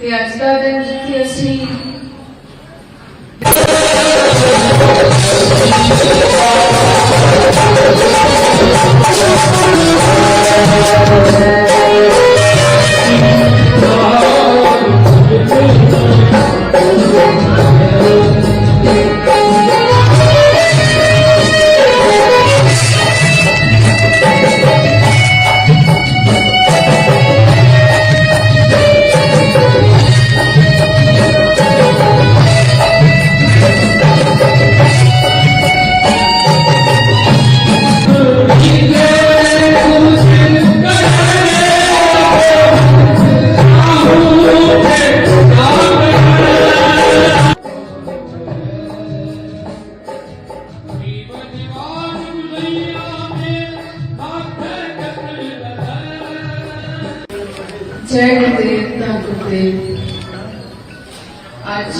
ਤੇ ਅੱਜ ਦਾ ਦਿਨ ਜਿੱਥੇ ਅਸੀਂ ਜੈ ਗੁਰਦੇਵ ਤਾਂ ਗੁਰਦੇਵ ਅੱਜ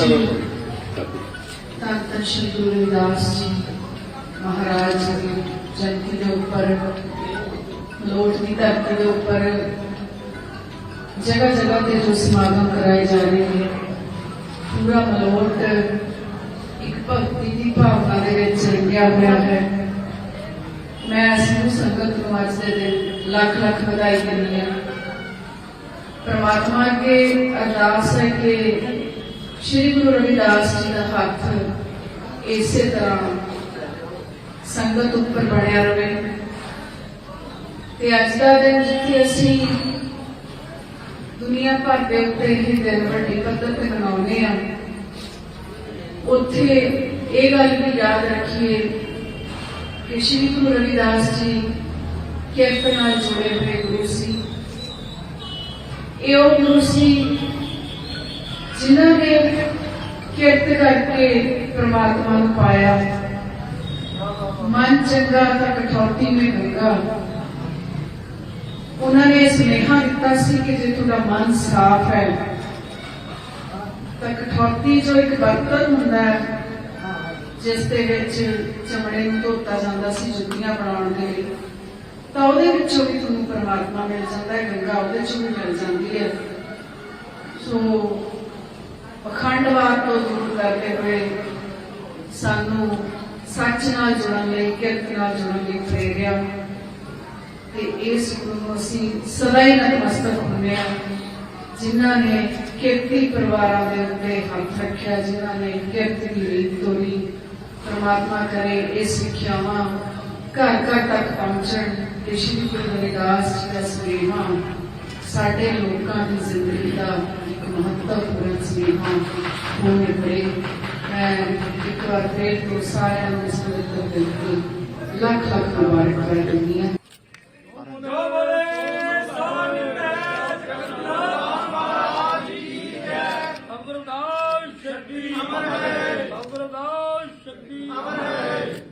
ਤਾਂ ਤਾਂ ਸ਼੍ਰੀ ਗੁਰੂ ਰਵਿਦਾਸ ਜੀ ਮਹਾਰਾਜ ਦੀ ਜਯੰਤੀ ਦੇ ਉੱਪਰ ਲੋਟ ਦੀ ਧਰਤੀ ਦੇ ਉੱਪਰ ਜਗ੍ਹਾ ਜਗ੍ਹਾ ਤੇ ਜੋ ਸਮਾਗਮ ਕਰਾਏ ਜਾ ਰਹੇ ਨੇ ਪੂਰਾ ਮਲੋਟ ਇੱਕ ਭਗਤੀ ਦੀ ਭਾਵਨਾ ਦੇ ਵਿੱਚ ਰੰਗਿਆ ਹੋਇਆ ਹੈ ਮੈਂ ਸਮੂਹ ਸੰਗਤ ਨੂੰ ਅੱਜ ਦੇ ਦਿਨ ਲੱਖ ਲੱਖ ਵਧਾਈ ਦਿੰਦੀ ਹਾਂ ਪ੍ਰਮਾਤਮਾ ਅੱਗੇ ਅਰਦਾਸ ਹੈ ਕਿ ਸ਼੍ਰੀ ਗੁਰੂ ਰਵਿਦਾਸ ਜੀ ਦਾ ਹੱਥ ਇਸੇ ਤਰ੍ਹਾਂ ਸੰਗਤ ਉੱਪਰ ਬਣਿਆ ਰਵੇ। ਤੇ ਅੱਜ ਦਾ ਦਿਨ ਜਿੱਥੇ ਅਸੀਂ ਦੁਨੀਆ ਭਰ ਦੇ ਉੱਤੇ ਇਹ ਦਿਨ ਵੱਡੀ ਪੱਧਰ ਤੇ ਮਨਾਉਂਦੇ ਆ ਉੱਥੇ ਇਹ ਗੱਲ ਵੀ ਯਾਦ ਰੱਖੀਏ ਕਿ ਸ਼੍ਰੀ ਗੁਰੂ ਰਵਿਦਾਸ ਜੀ ਕਿਰਤ ਨਾਲ ਜੁੜੇ ਹੋਏ ਗੁਰੂ ਸੀ। ਇਹ ਉਹ ਗੁਰੂ ਸੀ ਜਿਨ੍ਹਾਂ ਨੇ ਕਿਰਤ ਕਰਕੇ ਪ੍ਰਮਾਤਮਾ ਨੂੰ ਪਾਇਆ। ਮਨ ਚੰਗਾ ਤਾਂ ਕਠੌਤੀ ਮੇ ਗੰਗਾ ਉਹਨਾਂ ਨੇ ਸੁਨੇਹਾ ਦਿੱਤਾ ਸੀ ਕਿ ਜੇ ਤੁਹਾਡਾ ਮਨ ਸਾਫ਼ ਹੈ, ਤਾਂ ਕਠੌਤੀ ਜੋ ਇੱਕ ਬਰਤਨ ਹੁੰਦਾ ਹੈ, ਜਿਸ ਦੇ ਵਿੱਚ ਚਮੜੇ ਨੂੰ ਧੋਤਾ ਜਾਂਦਾ ਸੀ ਜੁੱਤੀਆਂ ਬਣਾਉਣ ਦੇ ਲਈ ਤਾਂ ਉਹਦੇ ਵਿੱਚੋਂ ਵੀ ਤੁਹਾਨੂੰ ਪਰਮਾਤਮਾ ਮਿਲ ਜਾਂਦਾ ਹੈ, ਗੰਗਾ ਉਹਦੇ ਚੋਂ ਵੀ ਮਿਲ ਜਾਂਦੀ ਹੈ। ਸੋ ਪਖੰਡਵਾਦ ਤੋਂ ਦੂਰ ਕਰਦੇ ਹੋਏ ਸਾਨੂੰ ਸੱਚ ਨਾਲ ਜੁੜਨ ਲਈ, ਕਿਰਤ ਨਾਲ ਜੁੜਨ ਲਈ ਪ੍ਰੇਰਿਆ ਤੇ ਇਸ ਨੂੰ ਅਸੀਂ ਸਦਾ ਹੀ ਨਤਮਸਤਕ ਹੁੰਦੇ ਹਾਂ। ਜਿਨ੍ਹਾਂ ਨੇ ਕਿਰਤੀ ਪਰਿਵਾਰਾਂ ਦੇ ਉੱਤੇ ਹੱਥ ਰੱਖਿਆ, ਜਿਨ੍ਹਾਂ ਨੇ ਕਿਰਤ ਦੀ ਰੀਤ ਤੋਰੀ, ਪ੍ਰਮਾਤਮਾ ਕਰੇ, ਇਹ ਸਿੱਖਿਆਵਾਂ ਘਰ ਘਰ ਤੱਕ ਪਹੁੰਚਣ ਤੇ ਸ਼੍ਰੀ ਗੁਰੂ ਰਵਿਦਾਸ ਜੀ ਦਾ ਸੁਨੇਹਾ ਸਾਡੇ ਲੋਕਾਂ ਦੀ ਜ਼ਿੰਦਗੀ ਦਾ ਇੱਕ ਮਹੱਤਵਪੂਰਨ ਸੁਨੇਹਾ ਹੋਣੇ ਪੜੇ ਮੈਂ ਇੱਕ ਵਾਰ ਫੇਰ ਤੋਂ ਸਾਰਿਆਂ ਨੂੰ ਇਸ ਪਵਿੱਤਰ ਦਿਨ ਤੇ ਲੱਖ ਲੱਖ ਮੁਬਾਰਕਬਾਦ ਦਿੰਦੀ ਹਾਂ। ਜੋ ਬੋਲੇ ਸੋਨ ਤੇਜ ਮਹਾਰਾਜ ਕੀ ਜੈ। ਅਮਰਦਾਸ ਸ਼ਕਤੀ ਅਮਰ ਹੈ ਅਮਰਦਾਸ ਸ਼ਕਤੀ ਅਮਰ ਹੈ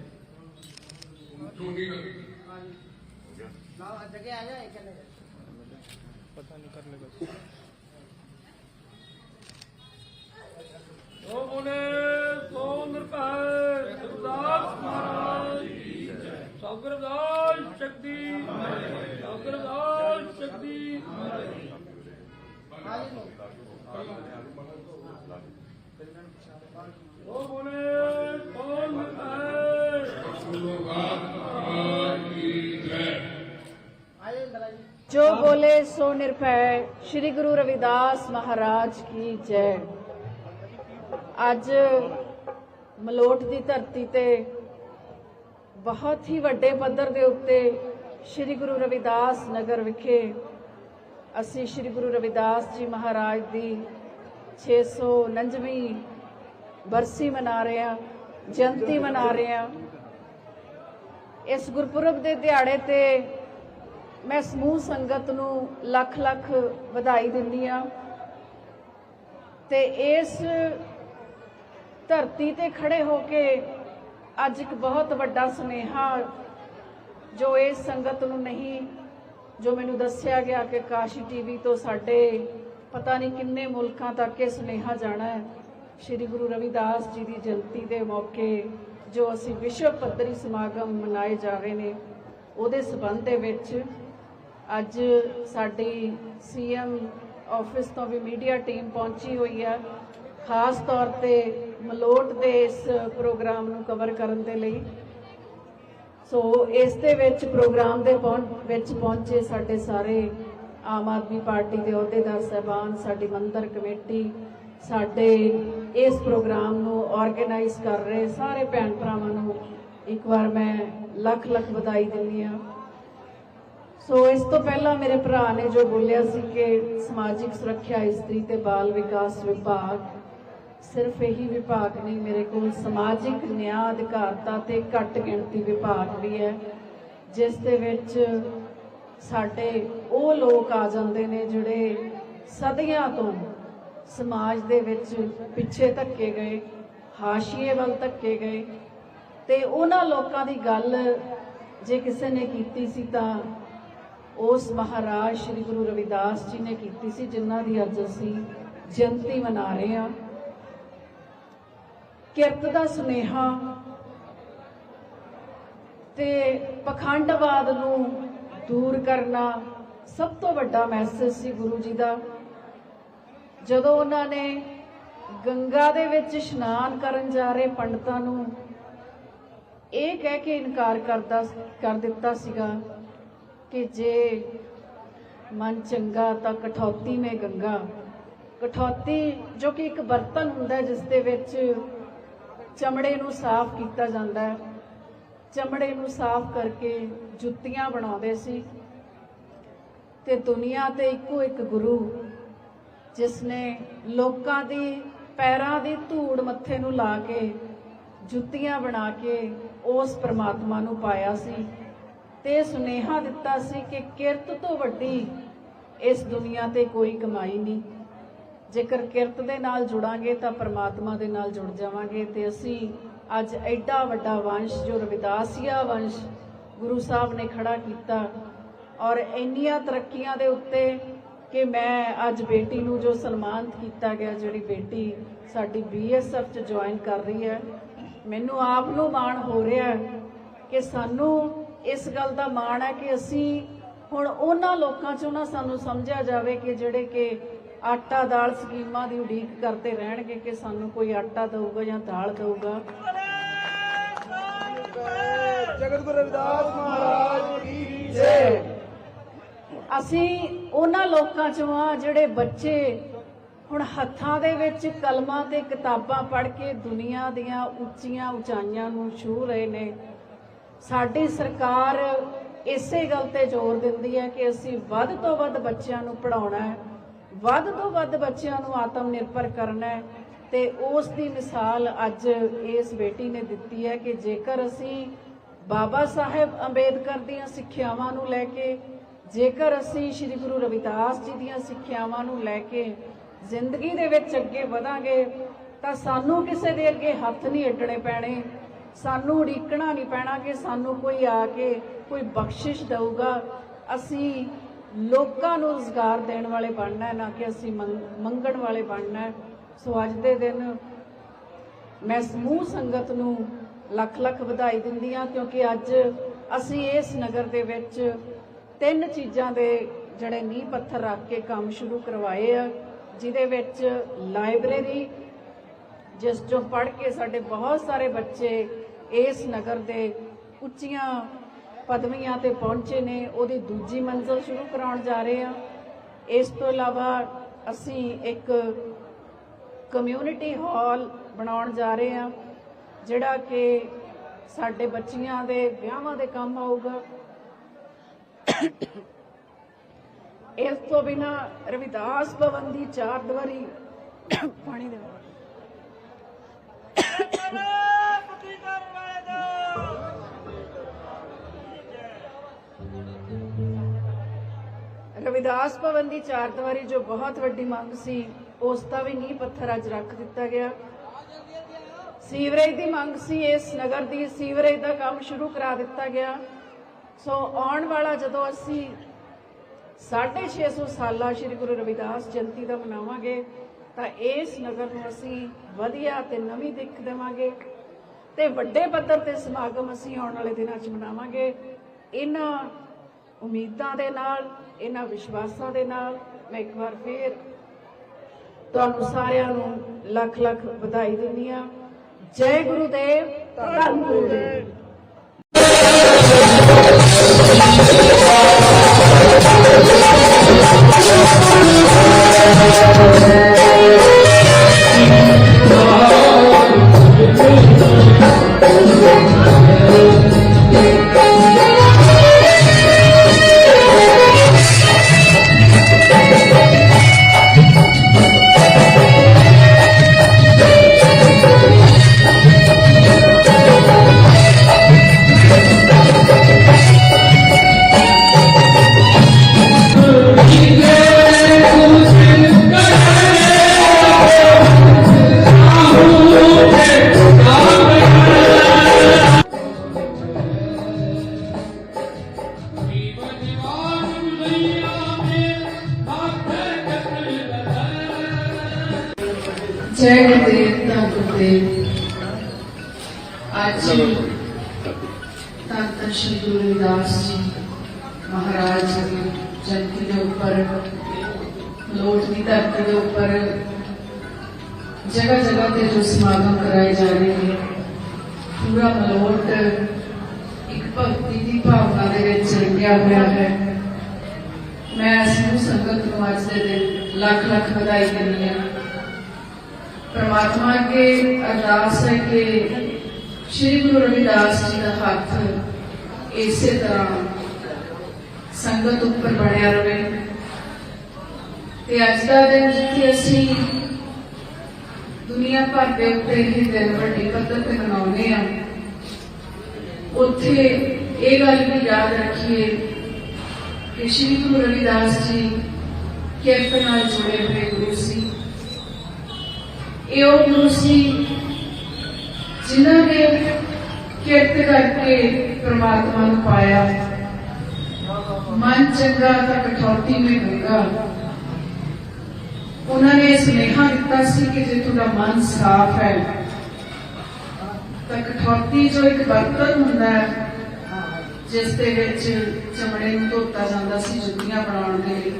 ਜੋ ਨਿਰਭੈ ਸ੍ਰੀ ਗੁਰੂ ਰਵਿਦਾਸ ਮਹਾਰਾਜ ਕੀ ਜੈ। ਅੱਜ ਮਲੋਟ ਦੀ ਧਰਤੀ ਤੇ ਬਹੁਤ ਹੀ ਵੱਡੇ ਪੱਧਰ ਦੇ ਉੱਤੇ ਸ੍ਰੀ ਗੁਰੂ ਰਵਿਦਾਸ ਨਗਰ ਵਿਖੇ ਅਸੀਂ ਸ੍ਰੀ ਗੁਰੂ ਰਵਿਦਾਸ ਜੀ ਮਹਾਰਾਜ ਦੀ 649ਵੀਂ ਬਰਸੀ ਮਨਾ ਰਹੇ ਹਾਂ, ਜਯੰਤੀ ਮਨਾ ਰਹੇ ਹਾਂ। ਇਸ ਗੁਰਪੁਰਬ ਦੇ ਦਿਹਾੜੇ ਤੇ ਮੈਂ ਸਮੂਹ ਸੰਗਤ ਨੂੰ ਲੱਖ ਲੱਖ ਵਧਾਈ ਦਿੰਦੀ ਆ ਤੇ ਇਸ ਧਰਤੀ ਤੇ ਖੜੇ ਹੋ ਕੇ ਅੱਜ ਇੱਕ ਬਹੁਤ ਵੱਡਾ ਸੁਨੇਹਾ ਜੋ ਇਸ ਸੰਗਤ ਨੂੰ ਨਹੀਂ, ਜੋ ਮੈਨੂੰ ਦੱਸਿਆ ਗਿਆ ਕਿ ਕਾਸ਼ੀ ਟੀਵੀ ਤੋਂ ਸਾਡੇ ਪਤਾ ਨਹੀਂ ਕਿੰਨੇ ਮੁਲਕਾਂ ਤੱਕ ਇਹ ਸੁਨੇਹਾ ਜਾਣਾ ਹੈ। ਸ੍ਰੀ ਗੁਰੂ ਰਵਿਦਾਸ ਜੀ ਦੀ ਜਯੰਤੀ ਦੇ ਮੌਕੇ ਜੋ ਅਸੀਂ ਵਿਸ਼ਵ ਪੱਧਰੀ ਸਮਾਗਮ ਮਨਾਏ ਜਾ ਰਹੇ ਨੇ, ਉਹਦੇ ਸਬੰਧ ਦੇ ਵਿੱਚ ਅੱਜ ਸਾਡੀ ਸੀਐਮ ਆਫਿਸ ਤੋਂ ਵੀ ਮੀਡੀਆ ਟੀਮ ਪਹੁੰਚੀ ਹੋਈ ਆ। ਖਾਸ ਤੌਰ ਤੇ ਮਲੋਟ ਦੇ ਇਸ ਪ੍ਰੋਗਰਾਮ ਨੂੰ ਕਵਰ ਕਰਨ ਦੇ ਲਈ। ਸੋ ਇਸ ਦੇ ਵਿੱਚ ਪ੍ਰੋਗਰਾਮ ਦੇ ਪਹੁੰ- ਵਿੱਚ ਪਹੁੰਚੇ ਸਾਡੇ ਸਾਰੇ ਆਮ ਆਦਮੀ ਪਾਰਟੀ ਦੇ ਅਹੁਦੇਦਾਰ ਸਹਿਬਾਨ, ਸਾਡੀ ਮੰਦਰ ਕਮੇਟੀ, ਸਾਡੇ ਇਸ ਪ੍ਰੋਗਰਾਮ ਨੂੰ ਆਰਗੇਨਾਈਜ਼ ਕਰ ਰਹੇ ਸਾਰੇ ਭੈਣ ਭਰਾਵਾਂ ਨੂੰ ਇੱਕ ਵਾਰ ਮੈਂ ਲੱਖ ਲੱਖ ਵਧਾਈ ਦਿੰਦੀ ਹਾਂ। ਸੋ ਇਸ ਤੋਂ ਪਹਿਲਾਂ ਮੇਰੇ ਭਰਾ ਨੇ ਜੋ ਬੋਲਿਆ ਸੀ ਕਿ ਸਮਾਜਿਕ ਸੁਰੱਖਿਆ, ਇਸਤਰੀ ਤੇ ਬਾਲ ਵਿਕਾਸ ਵਿਭਾਗ ਸਿਰਫ ਇਹੀ ਵਿਭਾਗ ਨਹੀਂ, ਮੇਰੇ ਕੋਲ ਸਮਾਜਿਕ ਨਿਆਂ, ਅਧਿਕਾਰਤਾ ਤੇ ਘੱਟ ਗਿਣਤੀ ਵਿਭਾਗ ਵੀ ਹੈ, ਜਿਸ ਦੇ ਵਿੱਚ ਸਾਡੇ ਉਹ ਲੋਕ ਆ ਜਾਂਦੇ ਨੇ ਜਿਹੜੇ ਸਦੀਆਂ ਤੋਂ ਸਮਾਜ ਦੇ ਵਿੱਚ ਪਿੱਛੇ ਧੱਕੇ ਗਏ, ਹਾਸ਼ੀਏ ਵੱਲ ਧੱਕੇ ਗਏ ਤੇ ਉਹਨਾਂ ਲੋਕਾਂ ਦੀ ਗੱਲ ਜੇ ਕਿਸੇ ਨੇ ਕੀਤੀ ਸੀ ਤਾਂ ਉਸ ਮਹਾਰਾਜ ਸ੍ਰੀ ਗੁਰੂ ਰਵਿਦਾਸ ਜੀ ਨੇ ਕੀਤੀ ਸੀ, ਜਿਨ੍ਹਾਂ ਦੀ ਅੱਜ ਅਸੀਂ ਜਯੰਤੀ ਮਨਾ ਰਹੇ ਹਾਂ। ਕਿਰਤ ਦਾ ਸੁਨੇਹਾ ਤੇ ਪਖੰਡਵਾਦ ਨੂੰ ਦੂਰ ਕਰਨਾ ਸਭ ਤੋਂ ਵੱਡਾ ਮੈਸੇਜ ਸੀ ਗੁਰੂ ਜੀ ਦਾ। ਜਦੋਂ ਉਹਨਾਂ ਨੇ ਗੰਗਾ ਦੇ ਵਿੱਚ ਇਸ਼ਨਾਨ ਕਰਨ ਜਾ ਰਹੇ ਪੰਡਤਾਂ ਨੂੰ, ਇਹ ਕਹਿ ਕੇ ਇਨਕਾਰ ਕਰਦਾ, ਕਰ ਦਿੱਤਾ ਸੀਗਾ ਕਿ ਜੇ ਮਨ ਚੰਗਾ ਤਾਂ ਕਠੌਤੀ ਮੇ ਗੰਗਾ। ਕਠੌਤੀ ਜੋ ਕਿ ਇੱਕ ਬਰਤਨ ਹੁੰਦਾ ਜਿਸ ਦੇ ਵਿੱਚ ਚਮੜੇ ਨੂੰ ਸਾਫ਼ ਕੀਤਾ ਜਾਂਦਾ ਹੈ। ਚਮੜੇ ਨੂੰ ਸਾਫ਼ ਕਰਕੇ ਜੁੱਤੀਆਂ ਬਣਾਉਂਦੇ ਸੀ। ਤੇ ਦੁਨੀਆ ਤੇ ਇੱਕੋ ਇੱਕ ਗੁਰੂ, ਜਿਸ ਨੇ ਲੋਕਾਂ ਦੀ, ਪੈਰਾਂ ਦੀ ਧੂੜ ਮੱਥੇ ਨੂੰ ਲਾ ਕੇ ਜੁੱਤੀਆਂ ਬਣਾ ਕੇ ਉਸ ਪ੍ਰਮਾਤਮਾ ਨੂੰ ਪਾਇਆ ਸੀ। ਤੇ ਸੁਨੇਹਾ ਦਿੱਤਾ ਸੀ ਕਿ ਕਿਰਤ ਤੋਂ ਵੱਡੀ ਇਸ ਦੁਨੀਆ ਤੇ ਕੋਈ ਕਮਾਈ ਨਹੀਂ। ਜੇਕਰ ਕਿਰਤ ਦੇ ਨਾਲ ਜੁੜਾਂਗੇ ਤਾਂ ਪਰਮਾਤਮਾ ਦੇ ਨਾਲ ਜੁੜ ਜਾਵਾਂਗੇ ਤੇ ਅਸੀਂ ਅੱਜ ਐਡਾ ਵੱਡਾ ਵੰਸ਼, ਜੋ ਰਵਿਦਾਸੀਆ ਵੰਸ਼ ਗੁਰੂ ਸਾਹਿਬ ਨੇ ਖੜਾ ਕੀਤਾ ਔਰ ਇੰਨੀਆਂ ਤਰੱਕੀਆਂ ਦੇ ਉੱਤੇ ਕਿ ਮੈਂ ਅੱਜ ਬੇਟੀ ਨੂੰ ਜੋ ਸਨਮਾਨਿਤ ਕੀਤਾ ਗਿਆ, ਜਿਹੜੀ ਬੇਟੀ ਸਾਡੀ ਬੀਐਸਐਫ ਚ ਜੁਆਇਨ ਕਰ ਰਹੀ ਹੈ, ਮੈਨੂੰ ਆਪ ਨੂੰ ਮਾਣ ਹੋ ਰਿਹਾ ਹੈ ਕਿ ਸਾਨੂੰ ਇਸ ਗੱਲ ਦਾ ਮਾਣ ਹੈ ਕਿ ਅਸੀਂ ਹੁਣ ਉਹਨਾਂ ਲੋਕਾਂ ਚੋਂ ਨਾ ਸਾਨੂੰ ਸਮਝਿਆ ਜਾਵੇ ਕਿ ਜਿਹੜੇ ਕਿ ਆਟਾ ਦਾਲ ਸਕੀਮਾਂ ਦੀ ਉਡੀਕ ਕਰਦੇ ਰਹਿਣਗੇ ਕਿ ਸਾਨੂੰ ਕੋਈ ਆਟਾ ਦਊਗਾ ਜਾਂ ਦਾਲ ਦਊਗਾ। ਜਗਤ ਗੁਰੂ ਰਵਿਦਾਸ ਮਹਾਰਾਜ ਕੀ ਜੈ। ਅਸੀਂ ਉਹਨਾਂ ਲੋਕਾਂ ਚੋਂ ਆ ਜਿਹੜੇ ਬੱਚੇ ਹੁਣ ਹੱਥਾਂ ਦੇ ਵਿੱਚ ਕਲਮਾਂ ਤੇ ਕਿਤਾਬਾਂ ਪੜ੍ਹ ਕੇ ਦੁਨੀਆ ਦੀਆਂ ਉੱਚੀਆਂ ਉਚਾਈਆਂ ਨੂੰ ਛੂ ਰਹੇ ਨੇ ਸਾਡੀ ਸਰਕਾਰ ਇਸੇ ਗੱਲ ਤੇ ਜ਼ੋਰ ਦਿੰਦੀ ਹੈ ਕਿ ਅਸੀਂ ਵੱਧ ਤੋਂ ਵੱਧ ਬੱਚਿਆਂ ਨੂੰ ਪੜਾਉਣਾ ਹੈ, ਵੱਧ ਤੋਂ ਵੱਧ ਬੱਚਿਆਂ ਨੂੰ ਆਤਮ ਨਿਰਭਰ ਕਰਨਾ ਹੈ ਤੇ ਉਸ ਦੀ ਮਿਸਾਲ ਅੱਜ ਇਸ ਬੇਟੀ ਨੇ ਦਿੱਤੀ ਹੈ ਕਿ ਜੇਕਰ ਅਸੀਂ ਬਾਬਾ ਸਾਹਿਬ ਅੰਬੇਦਕਰ ਦੀਆਂ ਸਿੱਖਿਆਵਾਂ ਨੂੰ ਲੈ ਕੇ, ਜੇਕਰ ਅਸੀਂ ਸ੍ਰੀ ਗੁਰੂ ਰਵਿਦਾਸ ਜੀ ਦੀਆਂ ਸਿੱਖਿਆਵਾਂ ਨੂੰ ਲੈ ਕੇ ਜ਼ਿੰਦਗੀ ਦੇ ਵਿੱਚ ਅੱਗੇ ਵਧਾਂਗੇ, ਤਾਂ ਸਾਨੂੰ ਕਿਸੇ ਦੇ ਅੱਗੇ ਹੱਥ ਨਹੀਂ ਅੱਡਣੇ ਪੈਣੇ। ਸਾਨੂੰ ਉਡੀਕਣਾ ਨਹੀਂ ਪੈਣਾ ਕਿ ਸਾਨੂੰ ਕੋਈ ਆ ਕੇ ਕੋਈ ਬਖਸ਼ਿਸ਼ ਦੇਊਗਾ। ਅਸੀਂ ਲੋਕਾਂ ਨੂੰ ਰੁਜ਼ਗਾਰ ਦੇਣ ਵਾਲੇ ਬਣਨਾ ਹੈ, ਨਾ ਕਿ ਅਸੀਂ ਮੰਗ- ਮੰਗਣ ਵਾਲੇ ਬਣਨਾ ਹੈ। ਸੋ ਅੱਜ ਦੇ ਦਿਨ ਮੈਂ ਸਮੂਹ ਸੰਗਤ ਨੂੰ ਲੱਖ ਲੱਖ ਵਧਾਈ ਦਿੰਦੀ ਹਾਂ, ਕਿਉਂਕਿ ਅੱਜ ਅਸੀਂ ਇਸ ਨਗਰ ਦੇ ਵਿੱਚ ਤਿੰਨ ਚੀਜ਼ਾਂ ਦੇ ਜਿਹੜੇ ਨੀਂਹ ਪੱਥਰ ਰੱਖ ਕੇ ਕੰਮ ਸ਼ੁਰੂ ਕਰਵਾਏ ਆ, ਜਿਹਦੇ ਵਿੱਚ ਲਾਇਬ੍ਰੇਰੀ, ਜਿਸ ਚੋਂ ਪੜ੍ਹ ਕੇ ਸਾਡੇ ਬਹੁਤ ਸਾਰੇ ਬੱਚੇ ਇਸ ਨਗਰ ਦੇ ਉੱਚੀਆਂ ਪਦਵੀਆਂ ਤੇ ਪਹੁੰਚੇ ਨੇ, ਉਹਦੀ ਦੂਜੀ ਮੰਜ਼ਲ ਸ਼ੁਰੂ ਕਰਾਉਣ ਜਾ ਰਹੇ ਆ ਇਸ ਤੋਂ ਇਲਾਵਾ ਅਸੀਂ ਇੱਕ ਕਮਿਊਨਿਟੀ ਹਾਲ ਬਣਾਉਣ ਜਾ ਰਹੇ ਆ ਜਿਹੜਾ ਕਿ ਸਾਡੇ ਬੱਚੀਆਂ ਦੇ ਵਿਆਹਾਂ ਦੇ ਕੰਮ ਆਊਗਾ। ਇਸ ਤੋਂ ਬਿਨਾ ਰਵਿਦਾਸ ਭਵਨ ਦੀ ਚਾਰ ਦੀਵਾਰੀ ਪਾਣੀ ਦੇ ਰਵਿਦਾਸ ਭਵਨ ਦੀ ਚਾਰ ਦੀਵਾਰੀ ਜੋ ਬਹੁਤ ਵੱਡੀ ਮੰਗ ਸੀ, ਉਸ ਦਾ ਵੀ ਨੀਂਹ ਪੱਥਰ ਅੱਜ ਰੱਖ ਦਿੱਤਾ ਗਿਆ। ਸੀਵਰੇਜ ਦੀ ਮੰਗ ਸੀ, ਇਸ ਨਗਰ ਦੀ ਸੀਵਰੇਜ ਦਾ ਕੰਮ ਸ਼ੁਰੂ ਕਰਾ ਦਿੱਤਾ ਗਿਆ। ਸੋ ਆਉਣ ਵਾਲਾ ਜਦੋਂ ਅਸੀਂ 650 ਸਾਲਾ ਸ੍ਰੀ ਗੁਰੂ ਰਵਿਦਾਸ ਜਯੰਤੀ ਦਾ ਮਨਾਵਾਂਗੇ, ਤਾਂ ਇਸ ਨਗਰ ਨੂੰ ਅਸੀਂ ਵਧੀਆ ਤੇ ਨਵੀਂ ਦਿੱਖ ਦੇਵਾਂਗੇ ਤੇ ਵੱਡੇ ਪੱਧਰ ਤੇ ਸਮਾਗਮ ਅਸੀਂ ਆਉਣ ਵਾਲੇ ਦਿਨਾਂ 'ਚ ਮਨਾਵਾਂਗੇ। ਇਹਨਾਂ ਉਮੀਦਾਂ ਦੇ ਨਾਲ, ਇਹਨਾਂ ਵਿਸ਼ਵਾਸਾਂ ਦੇ ਨਾਲ, ਮੈਂ ਇੱਕ ਵਾਰ ਫੇਰ ਤੁਹਾਨੂੰ ਸਾਰਿਆਂ ਨੂੰ ਲੱਖ ਲੱਖ ਵਧਾਈ ਦਿੰਦੀ ਆ ਜੈ ਗੁਰੂਦੇਵ, ਧੰਨ ਗੁਰੂਦੇਵ। ਅੱਜ ਧੰਨ ਸ਼੍ਰੀ ਗੁਰੂ ਰਵਿਦਾਸ ਜੀ ਮਹਾਰਾਜ ਦੀ ਦੇ ਉੱਪਰ ਲੋਟ ਦੀ ਧਰਤੀ ਦੇ ਉੱਪਰ ਜਗ੍ਹਾ ਜਗ੍ਹਾ ਤੇ ਜੋ ਸਮਾਗਮ ਕਰਾਏ ਜਾ ਰਹੇ ਨੇ, ਪੂਰਾ ਮਲੋਟ ਇੱਕ ਭਗਤੀ ਦੀ ਭਾਵਨਾ ਦੇ ਵਿੱਚ ਰੰਗਿਆ ਹੋਇਆ ਹੈ। ਮੈਂ ਸਮੂਹ ਸੰਗਤ ਨੂੰ ਅੱਜ ਦੇ ਦਿਨ ਲੱਖ ਲੱਖ ਵਧਾਈ ਦਿੰਦੀ ਹਾਂ। ਪਰਮਾਤਮਾ ਕੇ ਅਰਦਾਸ ਹੈ ਕਿ ਸ਼੍ਰੀ ਗੁਰੂ ਰਵਿਦਾਸ ਜੀ ਦਾ ਹੱਥ ਇਸੇ ਤਰ੍ਹਾਂ ਸੰਗਤ ਉੱਪਰ ਬਣਿਆ ਰਹੇ ਤੇ ਅੱਜ ਦਾ ਦਿਨ ਜਿੱਥੇ ਅਸੀਂ ਦੁਨੀਆ ਭਰ ਦੇ ਉੱਤੇ ਇਹ ਦਿਨ ਵੱਡੇ ਪੱਧਰ ਤੇ ਮਨਾਉਂਦੇ ਆ ਉੱਥੇ ਇਹ ਗੱਲ ਵੀ ਯਾਦ ਰੱਖੀਏ ਕਿ ਸ਼੍ਰੀ ਗੁਰੂ ਰਵਿਦਾਸ ਜੀ ਕਿਰਤ ਨਾਲ ਜੁੜੇ ਹੋਏ ਗੁਰੂ ਸੀ। ਇਹ ਉਹ ਗੁਰੂ ਸੀ ਜਿਨ੍ਹਾਂ ਨੇ ਕਿਰਤ ਕਰਕੇ ਪ੍ਰਮਾਤਮਾ ਨੂੰ ਪਾਇਆ, ਮਨ ਚੰਗਾ ਤਾਂ ਕਠੌਤੀ ਮੇ ਗੰਗਾ ਉਹਨਾਂ ਨੇ ਸੁਨੇਹਾ ਦਿੱਤਾ ਸੀ ਕਿ ਜੇ ਤੁਹਾਡਾ ਮਨ ਸਾਫ਼ ਹੈ, ਤਾਂ ਕਠੌਤੀ ਜੋ ਇੱਕ ਬਰਤਨ ਹੁੰਦਾ ਹੈ, ਜਿਸ ਦੇ ਵਿੱਚ ਚਮੜੇ ਨੂੰ ਧੋਤਾ ਜਾਂਦਾ ਸੀ, ਜੁੱਤੀਆਂ ਬਣਾਉਣ ਦੇ ਲਈ,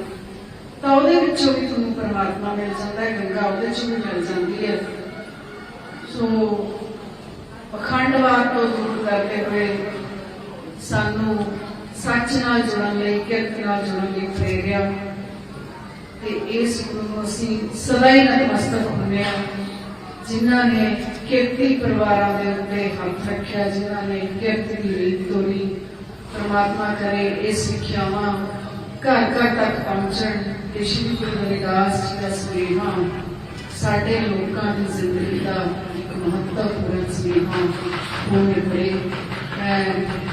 ਤਾਂ ਉਹਦੇ ਵਿੱਚੋਂ ਵੀ ਤੁਹਾਨੂੰ ਪਰਮਾਤਮਾ ਮਿਲ ਜਾਂਦਾ ਹੈ, ਗੰਗਾ ਉਹਦੇ ਚੋਂ ਵੀ ਮਿਲ ਜਾਂਦੀ ਹੈ। ਸੋ ਪਖੰਡਵਾਦ ਤੋਂ ਦੂਰ ਕਰਦੇ ਹੋਏ ਸਾਨੂੰ ਸੱਚ ਨਾਲ ਜੁੜਨ ਲਈ ਕਿਰਤ ਨਾਲ ਜੁੜਨ ਲਈ ਪ੍ਰੇਰਿਆ। ਤੇ ਇਸ ਨੂੰ ਅਸੀਂ ਸਦਾ ਹੀ ਨਤਮਸਤਕ ਹੁੰਦੇ ਹਾਂ। ਜਿਨ੍ਹਾਂ ਨੇ ਕਿਰਤੀ ਪਰਿਵਾਰਾਂ ਦੇ ਉੱਤੇ ਹੱਥ ਰੱਖਿਆ, ਜਿਨ੍ਹਾਂ ਨੇ ਕਿਰਤ ਦੀ ਰੀਤ ਤੋਰੀ ਪ੍ਰਮਾਤਮਾ ਕਰੇ, ਇਹ ਸਿੱਖਿਆਵਾਂ ਘਰ ਘਰ ਤੱਕ ਪਹੁੰਚਣ ਤੇ ਸ਼੍ਰੀ ਗੁਰੂ ਰਵਿਦਾਸ ਜੀ ਦਾ ਸੁਨੇਹਾ ਸਾਡੇ ਲੋਕਾਂ ਦੀ ਜ਼ਿੰਦਗੀ ਦਾ ਮਹੱਤਵਪੂਰਨ ਸੁਨੇਹਾ ਹੋਣੇ ਪੜੇ ਮੈਂ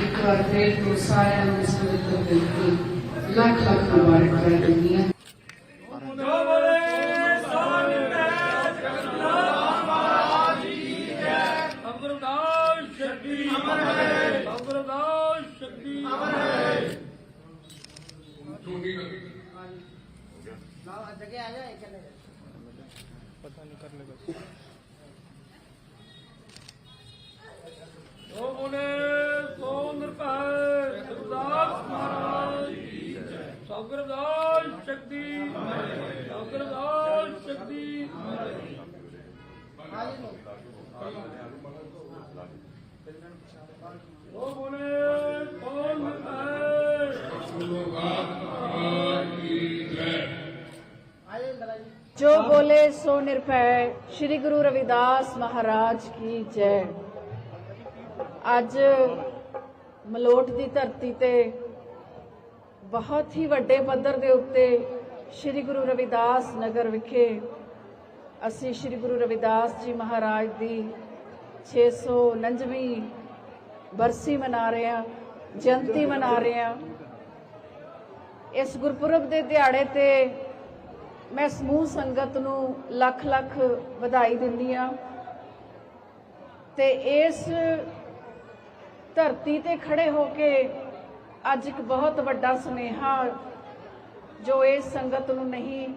ਇੱਕ ਵਾਰ ਫਿਰ ਤੋਂ ਸਾਰਿਆਂ ਨੂੰ ਇਸ ਪਵਿੱਤਰ ਦਿਨ ਲੱਖ ਲੱਖ ਮੁਬਾਰਕ ਦਿੰਦੀ ਹਾਂ ਜੋ ਬੋਲੇ ਸੋਨ ਪੈ ਜਗਤਨਾਥ ਮਹਾਰਾਜ ਕੀ ਜੈ ਅਮਰਦਾਸ ਸ਼ਕਤੀ ਅਮਰ ਹੈ ਅਮਰਦਾਸ ਸ਼ਕਤੀ ਅਮਰ ਹੈ ਜੋ ਬੋਲੇ ਸੋ ਨਿਰਭੈ ਗੁਰਦਾਸ ਮਹਾਰਾਜ ਕੀ ਜੈ ਸਤਿਗੁਰਦਾਸ ਸ਼ਕਤੀ ਸਤਿਗੁਰਦਾਸ ਸ਼ਕਤੀ ਜੋ ਬੋਲੇ ਸੋ ਨਿਰਭੈ। ਜੋ ਬੋਲੇ ਸੋ ਨਿਰਭੈ ਸ੍ਰੀ ਗੁਰੂ ਰਵਿਦਾਸ ਮਹਾਰਾਜ ਕੀ ਜੈ। ਅੱਜ ਮਲੋਟ ਦੀ ਧਰਤੀ ਤੇ ਬਹੁਤ ਹੀ ਵੱਡੇ ਪੱਧਰ ਦੇ ਉੱਤੇ ਸ੍ਰੀ ਗੁਰੂ ਰਵਿਦਾਸ ਨਗਰ ਵਿਖੇ ਅਸੀਂ ਸ੍ਰੀ ਗੁਰੂ ਰਵਿਦਾਸ ਜੀ ਮਹਾਰਾਜ ਦੀ 649ਵੀਂ ਬਰਸੀ ਮਨਾ ਰਹੇ ਹਾਂ, ਜਯੰਤੀ ਮਨਾ ਰਹੇ ਹਾਂ। ਇਸ ਗੁਰਪੁਰਬ ਦੇ ਦਿਹਾੜੇ ਤੇ ਮੈਂ ਸਮੂਹ ਸੰਗਤ ਨੂੰ ਲੱਖ ਲੱਖ ਵਧਾਈ ਦਿੰਦੀ ਆ ਤੇ ਇਸ ਧਰਤੀ ਤੇ ਖੜੇ ਹੋ ਕੇ ਅੱਜ ਇੱਕ ਬਹੁਤ ਵੱਡਾ ਸੁਨੇਹਾ ਜੋ ਇਸ ਸੰਗਤ ਨੂੰ ਨਹੀਂ